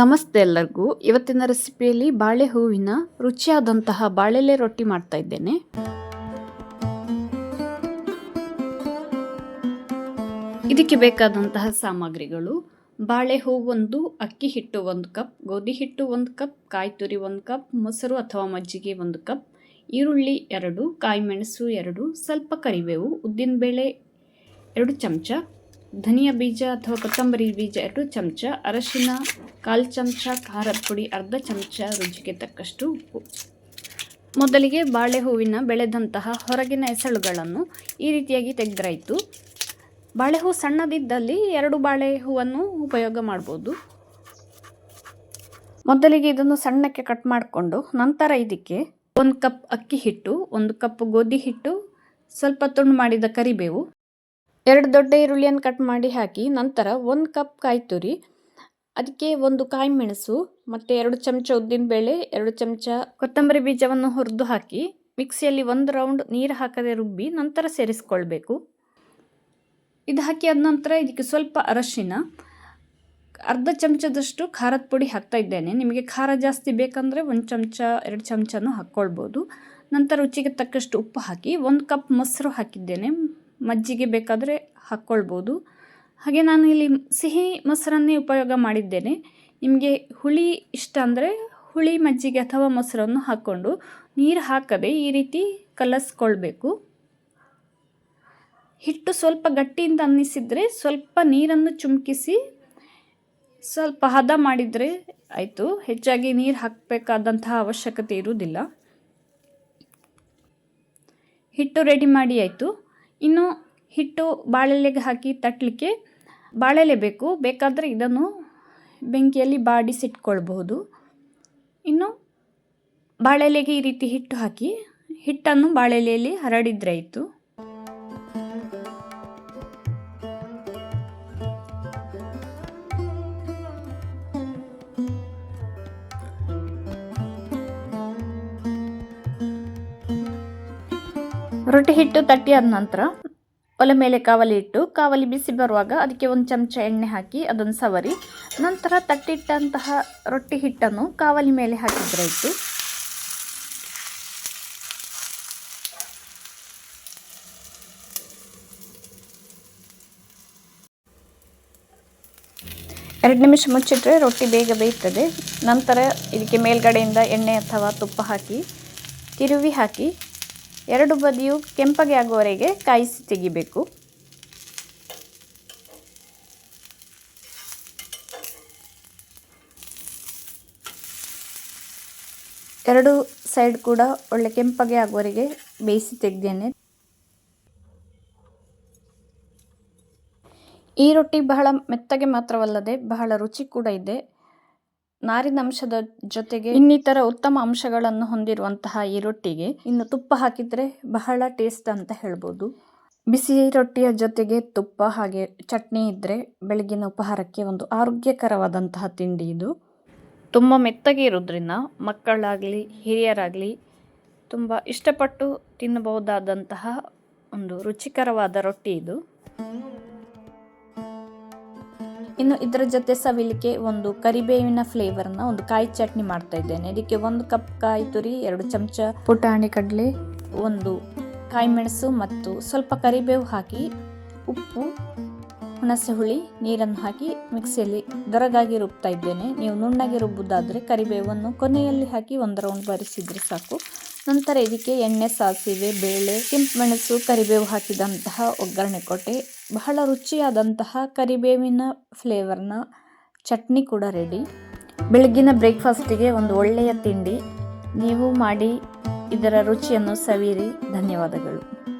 ನಮಸ್ತೆ ಎಲ್ಲರಿಗೂ. ಇವತ್ತಿನ ರೆಸಿಪಿಯಲ್ಲಿ ಬಾಳೆ ಹೂವಿನ ರುಚಿಯಾದಂತಹ ಬಾಳೆಲೆ ರೊಟ್ಟಿ ಮಾಡ್ತಾ ಇದ್ದೇನೆ. ಇದಕ್ಕೆ ಬೇಕಾದಂತಹ ಸಾಮಗ್ರಿಗಳು ಬಾಳೆ ಹೂ ಒಂದು, ಅಕ್ಕಿ ಹಿಟ್ಟು ಒಂದು ಕಪ್, ಗೋಧಿ ಹಿಟ್ಟು ಒಂದು ಕಪ್ ಕಾಯಿ ತುರಿ ಒಂದು ಕಪ್, ಮೊಸರು ಅಥವಾ ಮಜ್ಜಿಗೆ ಒಂದು ಕಪ್, ಈರುಳ್ಳಿ ಎರಡು ಕಾಯಿ ಮೆಣಸು ಎರಡು, ಸ್ವಲ್ಪ ಕರಿಬೇವು, ಉದ್ದಿನಬೇಳೆ ಎರಡು ಚಮಚ ಧನಿಯಾ ಬೀಜ ಅಥವಾ ಕೊತ್ತಂಬರಿ ಬೀಜ ಎರಡು ಚಮಚ, ಅರಶಿನ ಕಾಲು ಚಮಚ, ಖಾರದ ಪುಡಿ ಅರ್ಧ ಚಮಚ, ರುಚಿಗೆ ತಕ್ಕಷ್ಟು ಉಪ್ಪು. ಮೊದಲಿಗೆ ಬಾಳೆ ಹೂವಿನ ಬೆಳೆದಂತಹ ಹೊರಗಿನ ಎಸಳುಗಳನ್ನು ಈ ರೀತಿಯಾಗಿ ತೆಗೆದ್ರಾಯಿತು. ಬಾಳೆ ಹೂ ಸಣ್ಣದಿದ್ದಲ್ಲಿ ಎರಡು ಬಾಳೆ ಹೂವನ್ನು ಉಪಯೋಗ ಮಾಡ್ಬೋದು. ಮೊದಲಿಗೆ ಇದನ್ನು ಸಣ್ಣಕ್ಕೆ ಕಟ್ ಮಾಡಿಕೊಂಡು ನಂತರ ಇದಕ್ಕೆ ಒಂದು ಕಪ್ ಅಕ್ಕಿ ಹಿಟ್ಟು, ಒಂದು ಕಪ್ ಗೋಧಿ ಹಿಟ್ಟು, ಸ್ವಲ್ಪ ತುಂಡು ಮಾಡಿದ ಕರಿಬೇವು ಎರಡು ದೊಡ್ಡ ಈರುಳ್ಳಿಯನ್ನು ಕಟ್ ಮಾಡಿ ಹಾಕಿ, ನಂತರ ಒಂದು ಕಪ್ ಕಾಯಿ ತುರಿ ಅದಕ್ಕೆ ಒಂದು ಕಾಯಿ ಮೆಣಸು, ಮತ್ತು ಎರಡು ಚಮಚ ಉದ್ದಿನಬೇಳೆ ಎರಡು ಚಮಚ ಕೊತ್ತಂಬರಿ ಬೀಜವನ್ನು ಹುರಿದು ಹಾಕಿ, ಮಿಕ್ಸಿಯಲ್ಲಿ ಒಂದು ರೌಂಡ್ ನೀರು ಹಾಕದೆ ರುಬ್ಬಿ, ನಂತರ ಸೇರಿಸ್ಕೊಳ್ಬೇಕು. ಇದು ಹಾಕಿ ಆದ ನಂತರ ಇದಕ್ಕೆ ಸ್ವಲ್ಪ ಅರಶಿನ, ಅರ್ಧ ಚಮಚದಷ್ಟು ಖಾರದ ಪುಡಿ ಹಾಕ್ತಾ ಇದ್ದೇನೆ. ನಿಮಗೆ ಖಾರ ಜಾಸ್ತಿ ಬೇಕಂದರೆ ಒಂದು ಚಮಚ, ಎರಡು ಚಮಚನೂ ಹಾಕ್ಕೊಳ್ಬೋದು. ನಂತರ ರುಚಿಗೆ ತಕ್ಕಷ್ಟು ಉಪ್ಪು ಹಾಕಿ, ಒಂದು ಕಪ್ ಮೊಸರು ಹಾಕಿದ್ದೇನೆ. ಮಜ್ಜಿಗೆ ಬೇಕಾದರೆ ಹಾಕ್ಕೊಳ್ಬೋದು. ಹಾಗೆ ನಾನು ಇಲ್ಲಿ ಸಿಹಿ ಮೊಸರನ್ನೇ ಉಪಯೋಗ ಮಾಡಿದ್ದೇನೆ. ನಿಮಗೆ ಹುಳಿ ಇಷ್ಟ ಅಂದರೆ ಹುಳಿ ಮಜ್ಜಿಗೆ ಅಥವಾ ಮೊಸರನ್ನು ಹಾಕ್ಕೊಂಡು ನೀರು ಹಾಕದೆ ಈ ರೀತಿ ಕಲಸ್ಕೊಳ್ಬೇಕು. ಹಿಟ್ಟು ಸ್ವಲ್ಪ ಗಟ್ಟಿಯಿಂದ ಅನ್ನಿಸಿದರೆ ಸ್ವಲ್ಪ ನೀರನ್ನು ಚುಮುಕಿಸಿ ಸ್ವಲ್ಪ ಹದ ಮಾಡಿದರೆ ಆಯಿತು. ಹೆಚ್ಚಾಗಿ ನೀರು ಹಾಕಬೇಕಾದಂತಹ ಅವಶ್ಯಕತೆ ಇರುವುದಿಲ್ಲ. ಹಿಟ್ಟು ರೆಡಿ ಮಾಡಿ ಆಯಿತು. ಇನ್ನು ಹಿಟ್ಟು ಬಾಳೆಲೆಗೆ ಹಾಕಿ ತಟ್ಟಲಿಕ್ಕೆ ಬಾಳೆಲೆ ಬೇಕು. ಬೇಕಾದರೆ ಇದನ್ನು ಬೆಂಕಿಯಲ್ಲಿ ಬಾಡಿಸಿಟ್ಕೊಳ್ಬಹುದು. ಇನ್ನು ಬಾಳೆಲೆಗೆ ಈ ರೀತಿ ಹಿಟ್ಟು ಹಾಕಿ ಹಿಟ್ಟನ್ನು ಬಾಳೆಲೆಯಲ್ಲಿ ಹರಡಿದ್ರೆ ರೊಟ್ಟಿ ಹಿಟ್ಟು ತಟ್ಟಿಯಾದ ನಂತರ ಒಲೆ ಮೇಲೆ ಕಾವಲಿ ಇಟ್ಟು, ಕಾವಲಿ ಬಿಸಿ ಬರುವಾಗ ಅದಕ್ಕೆ ಒಂದು ಚಮಚ ಎಣ್ಣೆ ಹಾಕಿ ಅದನ್ನು ಸವರಿ, ನಂತರ ತಟ್ಟಿಟ್ಟಂತಹ ರೊಟ್ಟಿ ಹಿಟ್ಟನ್ನು ಕಾವಲಿ ಮೇಲೆ ಹಾಕಿದ್ರೆ ಇತ್ತು ಎರಡು ನಿಮಿಷ ಮುಚ್ಚಿಟ್ರೆ ರೊಟ್ಟಿ ಬೇಗ ಬೇಯ್ತದೆ. ನಂತರ ಇದಕ್ಕೆ ಮೇಲ್ಗಡೆಯಿಂದ ಎಣ್ಣೆ ಅಥವಾ ತುಪ್ಪ ಹಾಕಿ, ತಿರುವಿ ಹಾಕಿ ಎರಡು ಬದಿಯು ಕೆಂಪಗೆ ಆಗುವವರೆಗೆ ಕಾಯಿಸಿ ತೆಗಿಬೇಕು. ಎರಡು ಸೈಡ್ ಕೂಡ ಒಳ್ಳೆ ಕೆಂಪಗೆ ಆಗುವವರೆಗೆ ಬೇಯಿಸಿ ತೆಗೆದೇನೆ. ಈ ರೊಟ್ಟಿ ಬಹಳ ಮೆತ್ತಗೆ ಮಾತ್ರವಲ್ಲದೆ ಬಹಳ ರುಚಿ ಕೂಡ ಇದೆ. ನಾರಿನ ಅಂಶದ ಜೊತೆಗೆ ಇನ್ನಿತರ ಉತ್ತಮ ಅಂಶಗಳನ್ನು ಹೊಂದಿರುವಂತಹ ಈ ರೊಟ್ಟಿಗೆ ಇನ್ನು ತುಪ್ಪ ಹಾಕಿದರೆ ಬಹಳ ಟೇಸ್ಟ್ ಅಂತ ಹೇಳ್ಬೋದು. ಬಿಸಿ ರೊಟ್ಟಿಯ ಜೊತೆಗೆ ತುಪ್ಪ ಹಾಗೆ ಚಟ್ನಿ ಇದ್ದರೆ ಬೆಳಗಿನ ಉಪಹಾರಕ್ಕೆ ಒಂದು ಆರೋಗ್ಯಕರವಾದಂತಹ ತಿಂಡಿ ಇದು. ತುಂಬ ಮೆತ್ತಗೆ ಇರೋದ್ರಿಂದ ಮಕ್ಕಳಾಗಲಿ, ಹಿರಿಯರಾಗಲಿ ತುಂಬ ಇಷ್ಟಪಟ್ಟು ತಿನ್ನಬಹುದಾದಂತಹ ಒಂದು ರುಚಿಕರವಾದ ರೊಟ್ಟಿ ಇದು. ಇನ್ನು ಇದರ ಜೊತೆ ಸವಿಲಿಕ್ಕೆ ಒಂದು ಕರಿಬೇವಿನ ಫ್ಲೇವರ್ನ ಒಂದು ಕಾಯಿ ಚಟ್ನಿ ಮಾಡ್ತಾ ಇದ್ದೇನೆ. ಇದಕ್ಕೆ ಒಂದು ಕಪ್ ಕಾಯಿ ತುರಿ ಎರಡು ಚಮಚ ಪುಟಾಣಿ ಕಡಲೆ ಒಂದು ಕಾಯಿ ಮೆಣಸು ಮತ್ತು ಸ್ವಲ್ಪ ಕರಿಬೇವು ಹಾಕಿ ಉಪ್ಪು ಹುಣಸೆ ಹುಳಿ ನೀರನ್ನು ಹಾಕಿ ಮಿಕ್ಸಿಯಲ್ಲಿ ದೊರಗಾಗಿ ರುಬ್ತಾ ಇದ್ದೇನೆ. ನೀವು ನುಣ್ಣಗೆ ರುಬ್ಬುದಾದರೆ ಕರಿಬೇವನ್ನು ಕೊನೆಯಲ್ಲಿ ಹಾಕಿ ಒಂದು ರೌಂಡ್ ಬರಿಸಿದ್ರೆ ಸಾಕು. ನಂತರ ಇದಕ್ಕೆ ಎಣ್ಣೆ, ಸಾಸಿವೆ, ಬೇಳೆ ಕೆಂಪು ಮೆಣಸು ಕರಿಬೇವು ಹಾಕಿದಂತಹ ಒಗ್ಗರಣೆ ಕೊಟ್ಟೆ. ಬಹಳ ರುಚಿಯಾದಂತಹ ಕರಿಬೇವಿನ ಫ್ಲೇವರ್ನ ಚಟ್ನಿ ಕೂಡ ರೆಡಿ. ಬೆಳಗ್ಗಿನ ಬ್ರೇಕ್ಫಾಸ್ಟಿಗೆ ಒಂದು ಒಳ್ಳೆಯ ತಿಂಡಿ. ನೀವು ಮಾಡಿ ಇದರ ರುಚಿಯನ್ನು ಸವಿರಿ ಧನ್ಯವಾದಗಳು.